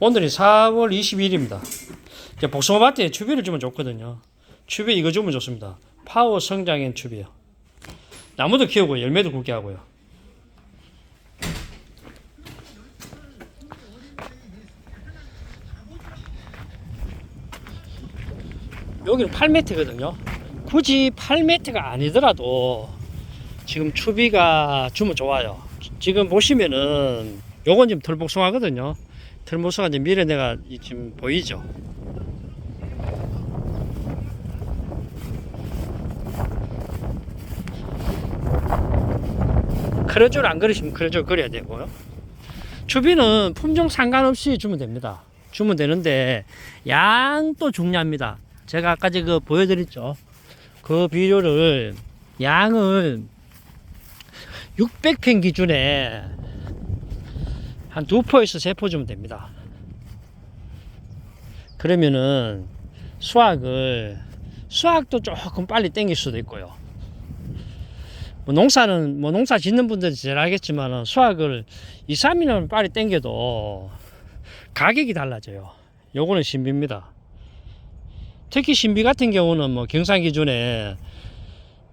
오늘이 4월 22일입니다. 복숭아밭에 추비를 주면 좋거든요. 추비 이거 주면 좋습니다. 파워 성장엔 추비요. 나무도 키우고 열매도 굵게 하고요. 여기는 8m거든요. 굳이 8m가 아니더라도 지금 추비가 주면 좋아요. 지금 보시면은 요건 지금 털복숭아거든요. 털복숭아 이제 이- 지금 보이죠? 크레줄 안 그리시면 크레줄 그려야 되고요. 추비는 품종 상관없이 주면 됩니다. 주면 되는데 양도 중요합니다. 제가 아까 그 보여드렸죠. 그 비료를 양을 600펜 기준에 한 두 포에서 세 포 주면 됩니다. 그러면은 수확을 수확도 조금 빨리 땡길 수도 있고요. 뭐 농사는 뭐 농사 짓는 분들이 잘 알겠지만 수확을 2, 3일은 빨리 땡겨도 가격이 달라져요. 요거는 신비입니다. 특히 신비 같은 경우는 뭐 경산 기준에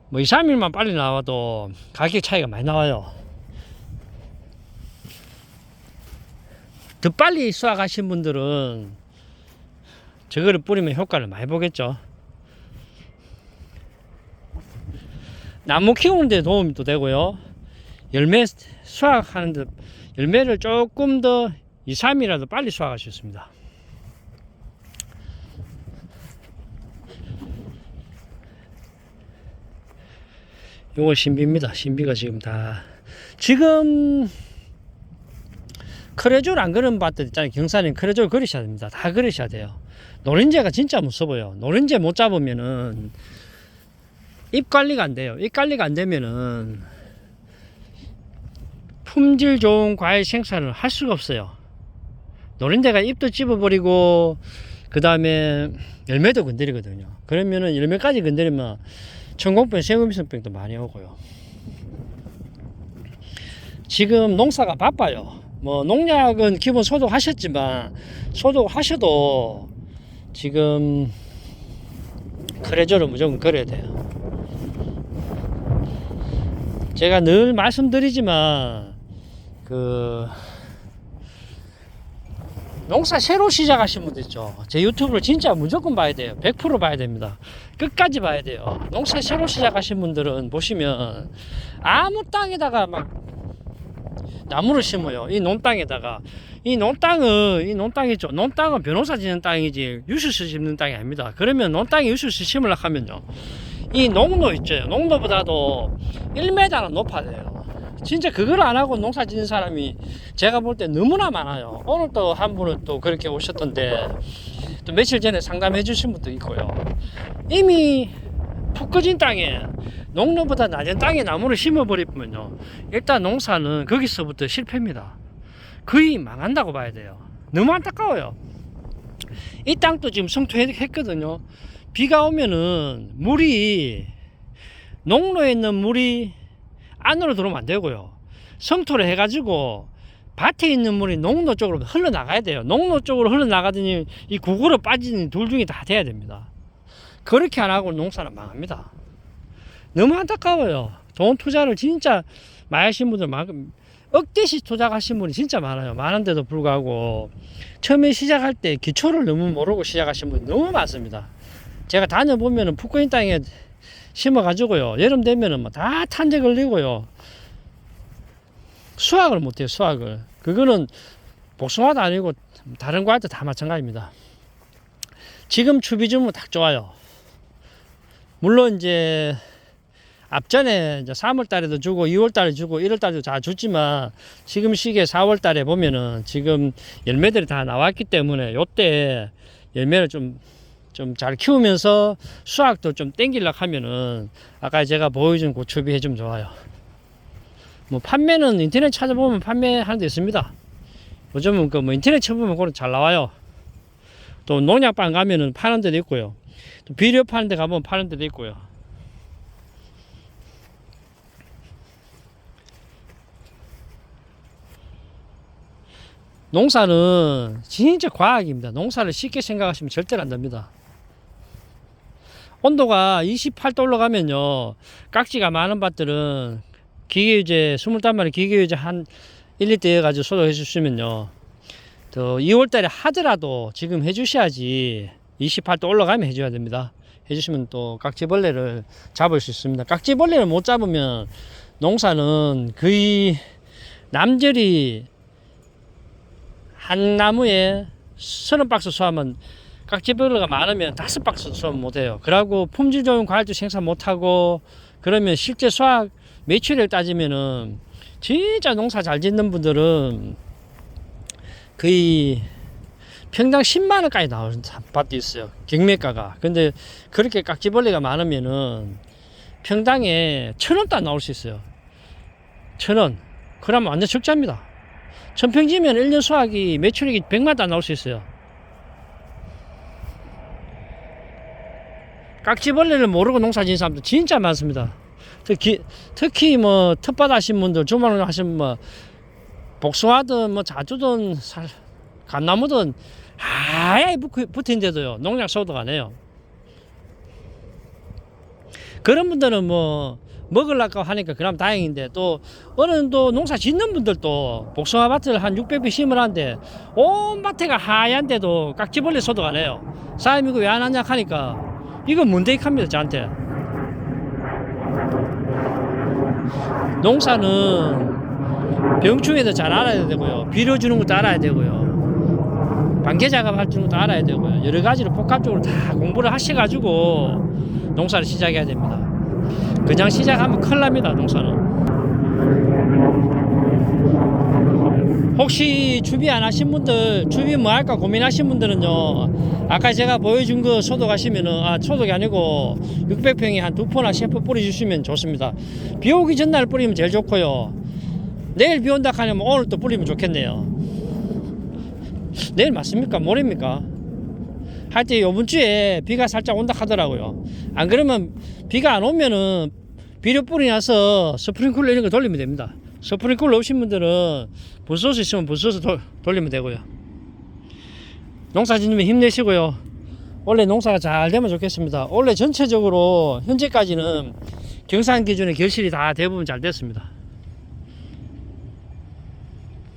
뭐 2, 3일만 빨리 나와도 가격 차이가 많이 나와요. 더 빨리 수확하신 분들은 저거를 뿌리면 효과를 많이 보겠죠. 나무 키우는 데 도움이 또 되고요. 열매 수확하는 데 열매를 조금 더 2, 3일이라도 빨리 수확할 수 있습니다. 요거 신비입니다. 신비가 지금 다 지금 크레졸 안 그런 밭들 있잖아요. 경산에 크레졸 그리셔야 됩니다. 다 그리셔야 돼요. 노린재가 진짜 무서워요. 노린재 못 잡으면은 잎 관리가 안 돼요. 잎 관리가 안 되면은 품질 좋은 과일 생산을 할 수가 없어요. 노린재가 잎도 찝어버리고 그 다음에 열매도 건드리거든요. 그러면은 열매까지 건드리면 천공병, 생음성병도 많이 오고요. 지금 농사가 바빠요. 뭐 농약은 기본 소독하셨지만 소독하셔도 지금 크레저를 무조건 걸어야 돼요. 제가 늘 말씀드리지만 그 농사 새로 시작하신 분들 있죠. 제 유튜브를 진짜 무조건 봐야 돼요. 100% 봐야 됩니다. 끝까지 봐야 돼요. 농사 새로 시작하신 분들은 보시면 아무 땅에다가 막 나무를 심어요. 이 논땅에다가 이 논땅은 이 논땅이죠. 논땅은 변호사 짓는 땅이지 유수수 심는 땅이 아닙니다. 그러면 논땅에 유수수 심으려 하면요. 이 농로 있죠. 농로보다도 1m는 높아야 돼요. 진짜 그걸 안 하고 농사 짓는 사람이 제가 볼 때 너무나 많아요. 오늘 또 한 분은 또 그렇게 오셨던데 또 며칠 전에 상담해 주신 분도 있고요. 이미 푹 꺼진 땅에 농로보다 낮은 땅에 나무를 심어버리면요. 일단 농사는 거기서부터 실패입니다. 거의 망한다고 봐야 돼요. 너무 안타까워요. 이 땅도 지금 성토했거든요. 비가 오면은 물이 농로에 있는 물이 안으로 들어오면 안 되고요. 성토를 해가지고 밭에 있는 물이 농로 쪽으로 흘러나가야 돼요. 농로 쪽으로 흘러나가더니 이 구구로 빠지는 둘 중에 다 돼야 됩니다. 그렇게 안 하고 농사는 망합니다. 너무 안타까워요. 돈 투자를 진짜 많이 하신 분들 많고 억대시 투자하신 분이 진짜 많아요. 많은데도 불구하고 처음에 시작할 때 기초를 너무 모르고 시작하신 분이 너무 많습니다. 제가 다녀보면은 푸꾸인 땅에 심어가지고요. 여름 되면은 뭐 다 탄재 걸리고요. 수확을 못해요, 수확을. 그거는 복숭아도 아니고 다른 과일도 다 마찬가지입니다. 지금 추비 주면 딱 좋아요. 물론 이제 앞전에 이제 3월 달에도 주고 2월 달에 주고 1월 달에도 다 줬지만 지금 시기에 4월 달에 보면은 지금 열매들이 다 나왔기 때문에 요때 열매를 좀 좀 잘 키우면서 수확도 좀 땡기려고 하면은 아까 제가 보여준 고추 비 해주면 좋아요. 뭐 판매는 인터넷 찾아보면 판매하는 데 있습니다. 요즘은 그 뭐 인터넷 쳐보면 그런 잘 나와요. 또 농약방 가면은 파는 데도 있고요. 또 비료 파는 데 가보면 파는 데도 있고요. 농사는 진짜 과학입니다. 농사를 쉽게 생각하시면 절대로 안 됩니다. 온도가 28도 올라가면요. 깍지가 많은 밭들은 기계유제 20단마리 기계유제 한 1, 2대 해가지고 소독해 주시면요. 또 2월 달에 하더라도 지금 해 주셔야지 28도 올라가면 해 줘야 됩니다. 해 주시면 또 깍지벌레를 잡을 수 있습니다. 깍지벌레를 못 잡으면 농사는 거의 남절이 한 나무에 서른 박스 수하면 깍지벌레가 많으면 다섯 박스 수하면 못해요. 그러고 품질 좋은 과일도 생산 못하고 그러면 실제 수확 매출을 따지면은 진짜 농사 잘 짓는 분들은 거의 평당 10만 원까지 나오는 밭도 있어요. 경매가가. 근데 그렇게 깍지벌레가 많으면은 평당에 천 원도 안 나올 수 있어요. 천 원. 그러면 완전 적자입니다. 천평지면 1년 수확이 매출액이 100만 원도 안 나올 수 있어요. 깍지벌레를 모르고 농사 지는 사람들 진짜 많습니다. 특히, 특히 뭐 텃밭 하신 분들, 주말 하신 뭐 복숭아든 뭐 자주든 살, 감나무든 붙- 붙은데도요 농약 소독 안 해요. 그런 분들은 뭐 먹으려고 하니까 그럼 다행인데 또 어느 또 농사 짓는 분들도 복숭아 밭을 한 600배 심으라는데 온 밭에가 하얀데도 깍지벌레 소독 안 해요. 사장님 이거 왜 안 하냐 하니까 이거 문대익합니다 저한테. 농사는 병충해도 잘 알아야 되고요. 비료 주는 것도 알아야 되고요. 반개 작업할 줄 것도 알아야 되고요. 여러 가지로 복합적으로 다 공부를 하셔가지고 농사를 시작해야 됩니다. 그냥 시작하면 큰일 납니다, 농사는. 혹시 주비 안 하신 분들, 주비 뭐 할까 고민하신 분들은요, 아까 제가 보여준 거 소독하시면은, 아, 소독이 아니고 600평에 한 두 포나 세포 뿌려주시면 좋습니다. 비 오기 전날 뿌리면 제일 좋고요. 내일 비 온다 하면 오늘 또 뿌리면 좋겠네요. 내일 맞습니까? 모레입니까? 할때 요번 주에 비가 살짝 온다 하더라고요. 안 그러면 비가 안 오면은 비료 뿌리 나서 스프링클러 이런 거 돌리면 됩니다. 스프링클러 없신 분들은 불소스 있으면 돌, 돌리면 되고요. 농사 짓는 분 힘내시고요. 원래 농사가 잘 되면 좋겠습니다. 원래 전체적으로 현재까지는 경산 기준의 결실이 다 대부분 잘 됐습니다.